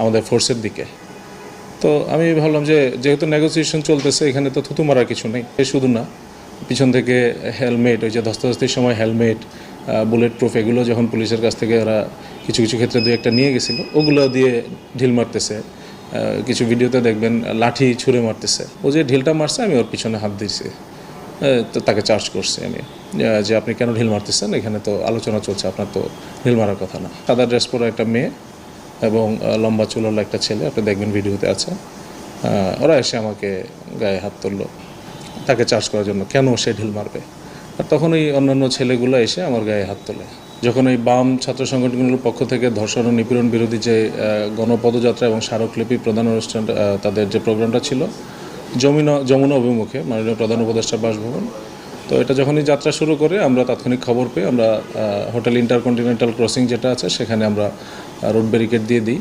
আমাদের ফোর্সের দিকে। তো আমি ভাবলাম যে, যেহেতু নেগোসিয়েশন চলতেছে, এখানে তো থুতু মারার কিছু নেই। শুধু না, পিছন থেকে হেলমেট ওই যে ধস্তাধস্তির সময় হেলমেট বুলেট প্রুফ এগুলো যখন পুলিশের কাছ থেকে ওরা কিছু কিছু ক্ষেত্রে দু একটা নিয়ে গেছিল, ওগুলো দিয়ে ঢিল মারতেছে। কিছু ভিডিওতে দেখবেন লাঠি ছুঁড়ে মারতেছে। ও যে ঢিলটা মারছে, আমি ওর পিছনে হাত দিয়েছি। তো তাকে চার্জ করছি আমি। যে আপনি কেন ঢিল মারতেছেন? এখানে তো আলোচনা চলছে, আপনার তো ঢিল মারার কথা না। সাদা ড্রেস পরা একটা মেয়ে এবং লম্বা চুলওয়ালা একটা ছেলে, আপনি দেখবেন ভিডিওতে আছে। ওরা এসে আমাকে গায়ে হাত তুললো। তাকে চার্জ করার জন্য কেন সে ঢিল মারবে? আর তখন ওই অন্যান্য ছেলেগুলো এসে আমার গায়ে হাত তোলে। যখন ওই বাম ছাত্র সংগঠনগুলোর পক্ষ থেকে ধর্ষণ ও নিপীড়ন বিরোধী যে গণপদযাত্রা এবং স্মারকলিপি প্রধান অনুষ্ঠান তাদের যে প্রোগ্রামটা ছিল, যমুনা যমুনা অভিমুখে, মাননীয় প্রধান উপদেষ্টা বাসভবন। তো এটা যখনই যাত্রা শুরু করে, আমরা তাৎক্ষণিক খবর পেয়ে আমরা হোটেল ইন্টারকন্টিনেন্টাল ক্রসিং যেটা আছে, সেখানে আমরা রোড ব্যারিকেড দিয়ে দিই।